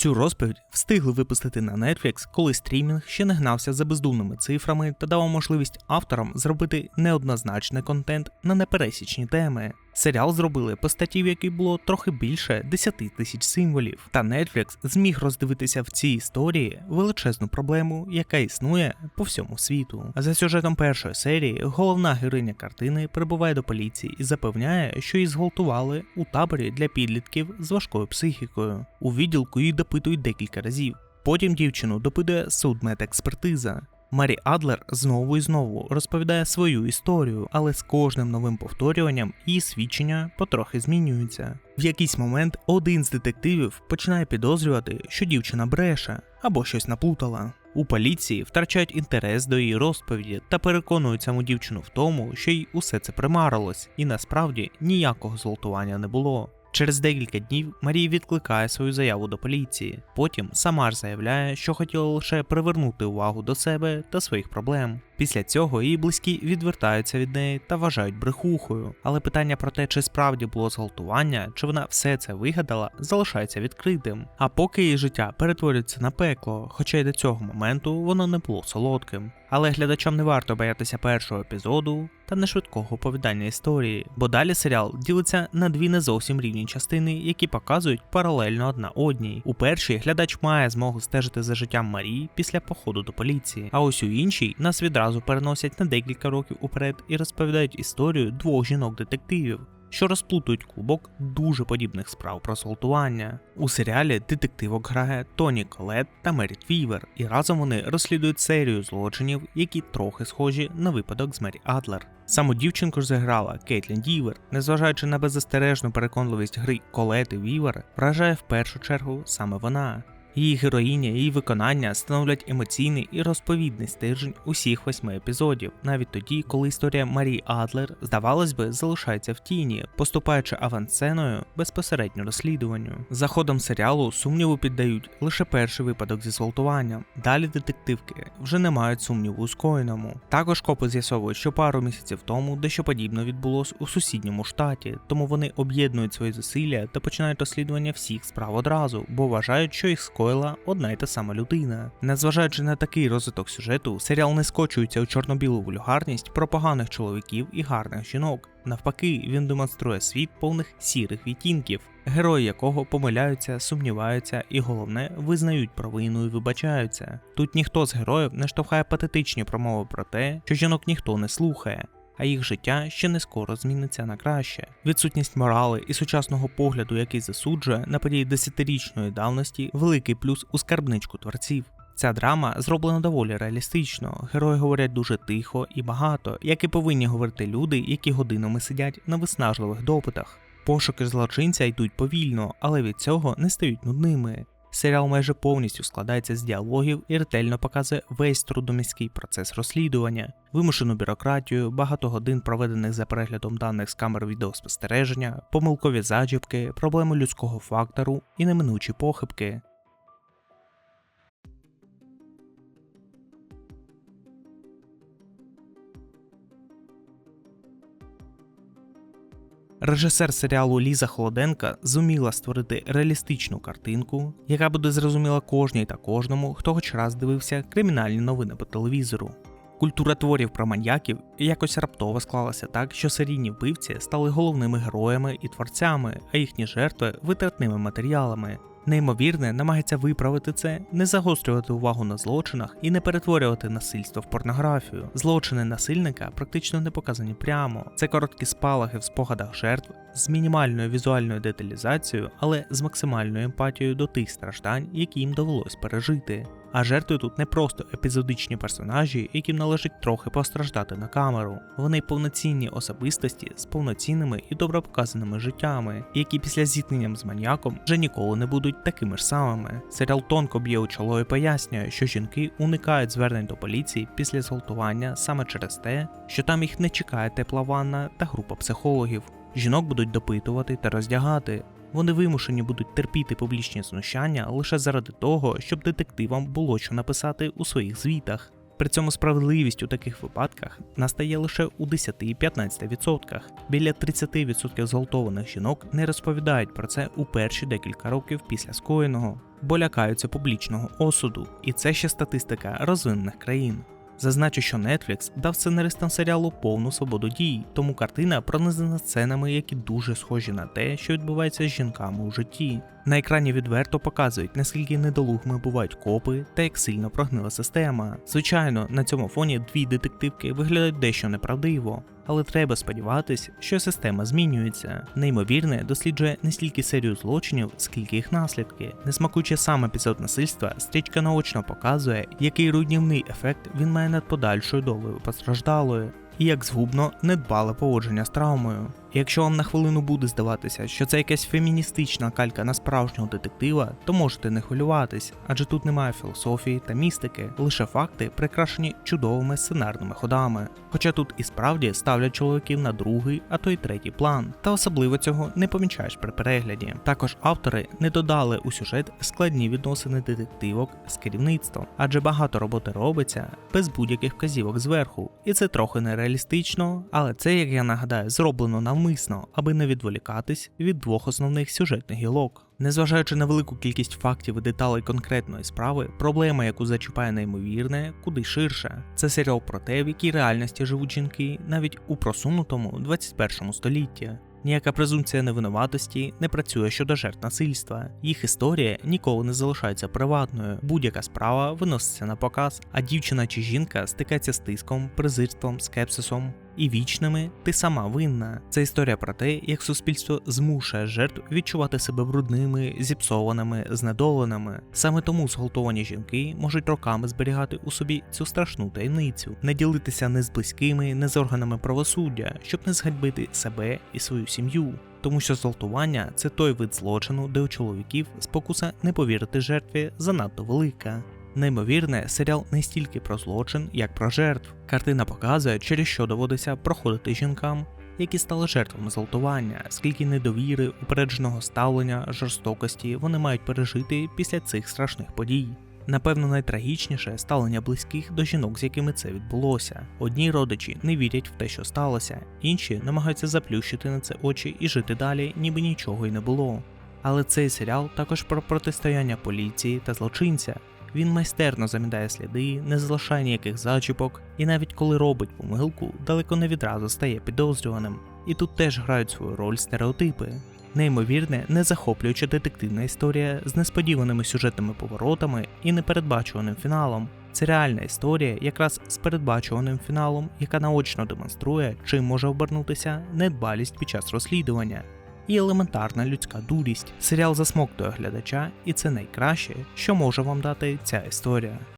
Цю розповідь встигли випустити на Netflix, коли стрімінг ще не гнався за бездумними цифрами та давав можливість авторам зробити неоднозначний контент на непересічні теми. Серіал зробили по статті, в якій було трохи більше 10 тисяч символів. Та Netflix зміг роздивитися в цій історії величезну проблему, яка існує по всьому світу. За сюжетом першої серії головна героїня картини прибуває до поліції і запевняє, що її зґвалтували у таборі для підлітків з важкою психікою. У відділку її допитують декілька разів. Потім дівчину допитує судмедекспертиза. Марі Адлер знову і знову розповідає свою історію, але з кожним новим повторюванням її свідчення потрохи змінюються. В якийсь момент один з детективів починає підозрювати, що дівчина бреше або щось наплутала. У поліції втрачають інтерес до її розповіді та переконують саму дівчину в тому, що їй усе це примарилось, і насправді ніякого зґвалтування не було. Через декілька днів Марія відкликає свою заяву до поліції. Потім сама ж заявляє, що хотіла лише привернути увагу до себе та своїх проблем. Після цього її близькі відвертаються від неї та вважають брехухою. Але питання про те, чи справді було зґвалтування, чи вона все це вигадала, залишається відкритим. А поки її життя перетворюється на пекло, хоча й до цього моменту воно не було солодким. Але глядачам не варто боятися першого епізоду та нешвидкого оповідання історії, бо далі серіал ділиться на дві не зовсім рівні частини, які показують паралельно одна одній. У першій глядач має змогу стежити за життям Марії після походу до поліції, а ось у іншій нас відразу переносять на декілька років уперед і розповідають історію двох жінок-детективів. Що розплутують клубок дуже подібних справ про зґвалтування. У серіалі детективок грає Тоні Колет та Меріт Вівер, і разом вони розслідують серію злочинів, які трохи схожі на випадок з Мері Адлер. Саму дівчинку ж зіграла Кейтлін Дівер, незважаючи на беззастережну переконливість гри Колети Вівер, вражає в першу чергу саме вона. Її героїня її виконання становлять емоційний і розповідний стержень усіх восьми епізодів, навіть тоді, коли історія Марії Адлер, здавалось би, залишається в тіні, поступаючи авансценою безпосередньо розслідуванню. За ходом серіалу сумніву піддають лише перший випадок зі зґвалтуванням. Далі детективки вже не мають сумніву у скоєному. Також копи з'ясовують, що пару місяців тому дещо подібне відбулось у сусідньому штаті, тому вони об'єднують свої зусилля та починають розслідування всіх справ одразу, бо вважають, що їх скоїла одна й та сама людина. Незважаючи на такий розвиток сюжету, серіал не скочується у чорно-білу вульгарність про поганих чоловіків і гарних жінок. Навпаки, він демонструє світ повних сірих відтінків, герої якого помиляються, сумніваються і головне визнають провину і вибачаються. Тут ніхто з героїв не штовхає патетичні промови про те, що жінок ніхто не слухає. А їх життя ще не скоро зміниться на краще. Відсутність морали і сучасного погляду, який засуджує на події десятирічної давності, великий плюс у скарбничку творців. Ця драма зроблена доволі реалістично. Герої говорять дуже тихо і багато, як і повинні говорити люди, які годинами сидять на виснажливих допитах. Пошуки злочинця йдуть повільно, але від цього не стають нудними. Серіал майже повністю складається з діалогів і ретельно показує весь трудоміський процес розслідування, вимушену бюрократію, багато годин проведених за переглядом даних з камер відеоспостереження, помилкові зачіпки, проблеми людського фактору і неминучі похибки. Режисер серіалу Ліза Холоденка зуміла створити реалістичну картинку, яка буде зрозуміла кожній та кожному, хто хоч раз дивився кримінальні новини по телевізору. Культура творів про маньяків якось раптово склалася так, що серійні вбивці стали головними героями і творцями, а їхні жертви витратними матеріалами. Неймовірне намагається виправити це, не загострювати увагу на злочинах і не перетворювати насильство в порнографію. Злочини насильника практично не показані прямо. Це короткі спалахи в спогадах жертв з мінімальною візуальною деталізацією, але з максимальною емпатією до тих страждань, які їм довелось пережити. А жертви тут не просто епізодичні персонажі, яким належить трохи постраждати на камеру. Вони повноцінні особистості з повноцінними і добре показаними життями, які після зіткненням з маніяком вже ніколи не будуть такими ж самими. Серіал тонко б'є у чоло і пояснює, що жінки уникають звернень до поліції після зґвалтування саме через те, що там їх не чекає тепла ванна та група психологів. Жінок будуть допитувати та роздягати. Вони вимушені будуть терпіти публічні знущання лише заради того, щоб детективам було що написати у своїх звітах. При цьому справедливість у таких випадках настає лише у 10-15%. Біля 30% зґвалтованих жінок не розповідають про це у перші декілька років після скоєного, бо лякаються публічного осуду, і це ще статистика розвинених країн. Зазначу, що Netflix дав сценаристам серіалу повну свободу дій, тому картина пронизана сценами, які дуже схожі на те, що відбувається з жінками у житті. На екрані відверто показують, наскільки недолугими бувають копи та як сильно прогнила система. Звичайно, на цьому фоні дві детективки виглядають дещо неправдиво, але треба сподіватись, що система змінюється. Неймовірне досліджує не стільки серію злочинів, скільки їх наслідки. Не смакуючи сам епізод насильства, стрічка наочно показує, який руйнівний ефект він має над подальшою долею постраждалої. І як згубно недбале поводження з травмою. І якщо вам на хвилину буде здаватися, що це якась феміністична калька на справжнього детектива, то можете не хвилюватись, адже тут немає філософії та містики, лише факти, прикрашені чудовими сценарними ходами. Хоча тут і справді ставлять чоловіків на другий, а то й третій план, та особливо цього не помічаєш при перегляді. Також автори не додали у сюжет складні відносини детективок з керівництвом, адже багато роботи робиться без будь-яких вказівок зверху, і це трохи нереалістично, але це, як я нагадаю, зроблено навмисно, аби не відволікатись від двох основних сюжетних гілок. Незважаючи на велику кількість фактів і деталей конкретної справи, проблема, яку зачіпає неймовірне, куди ширше. Це серіал про те, в якій реальності живуть жінки навіть у просунутому 21 столітті. Ніяка презумпція невинуватості не працює щодо жертв насильства. Їх історія ніколи не залишається приватною. Будь-яка справа виноситься на показ, а дівчина чи жінка стикається з тиском, презирством, скепсисом і вічними ти сама винна. Це історія про те, як суспільство змушує жертв відчувати себе брудними, зіпсованими, знедоленими. Саме тому зґвалтовані жінки можуть роками зберігати у собі цю страшну таємницю, не ділитися не з близькими, не з органами правосуддя, щоб не зганьбити себе і свою сім'ю. Тому що зґвалтування – це той вид злочину, де у чоловіків спокуса не повірити жертві занадто велика. Неймовірне, серіал не стільки про злочин, як про жертв. Картина показує, через що доводиться проходити жінкам, які стали жертвами зґвалтування, скільки недовіри, упередженого ставлення, жорстокості вони мають пережити після цих страшних подій. Напевно, найтрагічніше ставлення близьких до жінок, з якими це відбулося. Одні родичі не вірять в те, що сталося, інші намагаються заплющити на це очі і жити далі, ніби нічого й не було. Але цей серіал також про протистояння поліції та злочинця. Він майстерно замідає сліди, не залишає ніяких зачіпок, і навіть коли робить помилку, далеко не відразу стає підозрюваним. І тут теж грають свою роль стереотипи. Неймовірне, незахоплююча детективна історія з несподіваними сюжетними поворотами і непередбачуваним фіналом. Це реальна історія, якраз з передбачуваним фіналом, яка наочно демонструє, чим може обернутися недбалість під час розслідування. І елементарна людська дурість. Серіал засмоктує глядача, і це найкраще, що може вам дати ця історія.